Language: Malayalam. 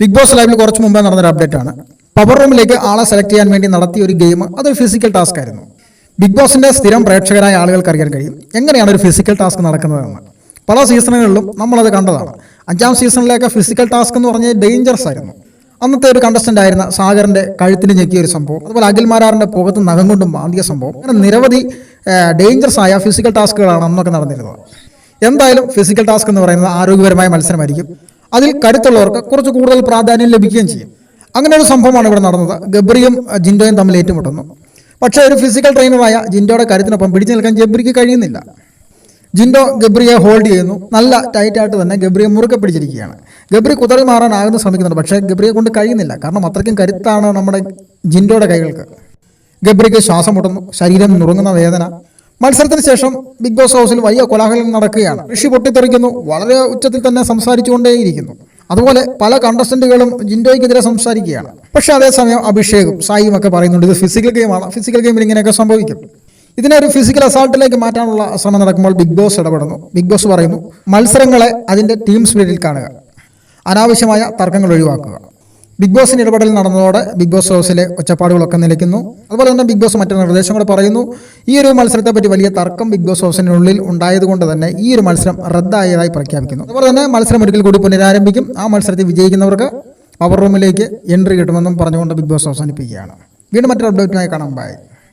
ബിഗ് ബോസ് ലൈവിൽ കുറച്ച് മുമ്പേ നടന്നൊരു അപ്ഡേറ്റ് ആണ്. പവർ റൂമിലേക്ക് ആളെ സെലക്ട് ചെയ്യാൻ വേണ്ടി നടത്തിയ ഒരു ഗെയിം അതൊരു ഫിസിക്കൽ ടാസ്ക് ആയിരുന്നു. ബിഗ് ബോസിന്റെ സ്ഥിരം പ്രേക്ഷകരായ ആളുകൾക്ക് അറിയാൻ കഴിയും എങ്ങനെയാണ് ഒരു ഫിസിക്കൽ ടാസ്ക് നടക്കുന്നതെന്ന്. പല സീസണുകളിലും നമ്മളത് കണ്ടതാണ്. അഞ്ചാം സീസണിലേക്ക് ഫിസിക്കൽ ടാസ്ക് എന്ന് പറഞ്ഞാൽ ഡേഞ്ചറസ് ആയിരുന്നു. അന്നത്തെ ഒരു കണ്ടസ്റ്റന്റ് ആയിരുന്ന സാഗറിന്റെ കഴുത്തിന് ഞെക്കിയ ഒരു സംഭവം അതുപോലെ അഖിൽമാരാറിന്റെ പുറത്ത് നഖം കൊണ്ടും മാന്തിയ സംഭവം. അങ്ങനെ നിരവധി ഡേഞ്ചറസ് ആയ ഫിസിക്കൽ ടാസ്കുകളാണ് അന്നൊക്കെ നടന്നിരുന്നത്. എന്തായാലും ഫിസിക്കൽ ടാസ്ക് എന്ന് പറയുന്നത് ആരോഗ്യപരമായ മത്സരമായിരിക്കും. അതിൽ കരുത്തുള്ളവർക്ക് കുറച്ച് കൂടുതൽ പ്രാധാന്യം ലഭിക്കുകയും ചെയ്യും. അങ്ങനെ ഒരു സംഭവമാണ് ഇവിടെ നടന്നത്. ഗബ്രിയും ജിൻഡോയും തമ്മിൽ ഏറ്റുമുട്ടുന്നു. പക്ഷേ ഒരു ഫിസിക്കൽ ട്രെയിനറായ ജിൻഡോയുടെ കരുത്തിനൊപ്പം പിടിച്ചു നിൽക്കാൻ ജബ്രിക്ക് കഴിയുന്നില്ല. ജിൻഡോ ഗബ്രിയെ ഹോൾഡ് ചെയ്യുന്നു. നല്ല ടൈറ്റായിട്ട് തന്നെ ഗബ്രിയെ മുറുക്കെ പിടിച്ചിരിക്കുകയാണ്. ഗബ്രി കുതറി മാറാനാകുന്ന ശ്രമിക്കുന്നുണ്ട്. പക്ഷേ ഗബ്രിയെ കൊണ്ട് കഴിയുന്നില്ല. കാരണം അത്രയ്ക്കും കരുത്താണ് നമ്മുടെ ജിൻഡോയുടെ കൈകൾക്ക്. ഗബ്രിക്ക് ശ്വാസം മുട്ടുന്നു. ശരീരം നുറുങ്ങുന്ന വേദന. മത്സരത്തിന് ശേഷം ബിഗ് ബോസ് ഹൗസിൽ വലിയ കോലാഹലം നടക്കുകയാണ്. ഋഷി പൊട്ടിത്തെറിക്കുന്നു. വളരെ ഉച്ചത്തിൽ തന്നെ സംസാരിച്ചുകൊണ്ടേയിരിക്കുന്നു. അതുപോലെ പല കണ്ടസ്റ്റന്റുകളും ജിൻഡോയ്ക്കെതിരെ സംസാരിക്കുകയാണ്. പക്ഷേ അതേസമയം അഭിഷേകും സായിയും ഒക്കെ പറയുന്നുണ്ട് ഇത് ഫിസിക്കൽ ഗെയിമാണ് ഫിസിക്കൽ ഗെയിമിൽ ഇങ്ങനെയൊക്കെ സംഭവിക്കും. ഇതിനെ ഒരു ഫിസിക്കൽ അസാൾട്ടിലേക്ക് മാറ്റാനുള്ള ശ്രമം നടക്കുമ്പോൾ ബിഗ് ബോസ് ഇടപെടുന്നു. ബിഗ് ബോസ് പറയുന്നു മത്സരങ്ങളെ അതിന്റെ ടീം സ്പിരിറ്റിൽ കാണുക. അനാവശ്യമായ തർക്കങ്ങൾ ഒഴിവാക്കുക. ബിഗ് ബോസിന് ഇടപെടൽ നടന്നതോടെ ബിഗ് ബോസ് ഹൗസിലെ ഒച്ചപ്പാടുകളൊക്കെ നിലയ്ക്കുന്നു. അതുപോലെ തന്നെ ബിഗ് ബോസ് മറ്റൊരു നിർദ്ദേശം കൂടെ പറയുന്നു. ഈ ഒരു മത്സരത്തെ പറ്റി വലിയ തർക്കം ബിഗ് ബോസ് ഹൗസിനുള്ളിൽ ഉണ്ടായതുകൊണ്ട് തന്നെ ഈ ഒരു മത്സരം റദ്ദായതായി പ്രഖ്യാപിക്കുന്നു. അതുപോലെ തന്നെ മത്സരം ഒരിക്കൽ കൂടി പുനരാരംഭിക്കും. ആ മത്സരത്തിൽ വിജയിക്കുന്നവർക്ക് പവർ റൂമിലേക്ക് എൻട്രി കിട്ടുമെന്നും പറഞ്ഞുകൊണ്ട് ബിഗ് ബോസ് അവസാനിപ്പിക്കുകയാണ്. വീണ്ടും മറ്റൊരു അപ്ഡേറ്റുമായി കാണാം. ബൈ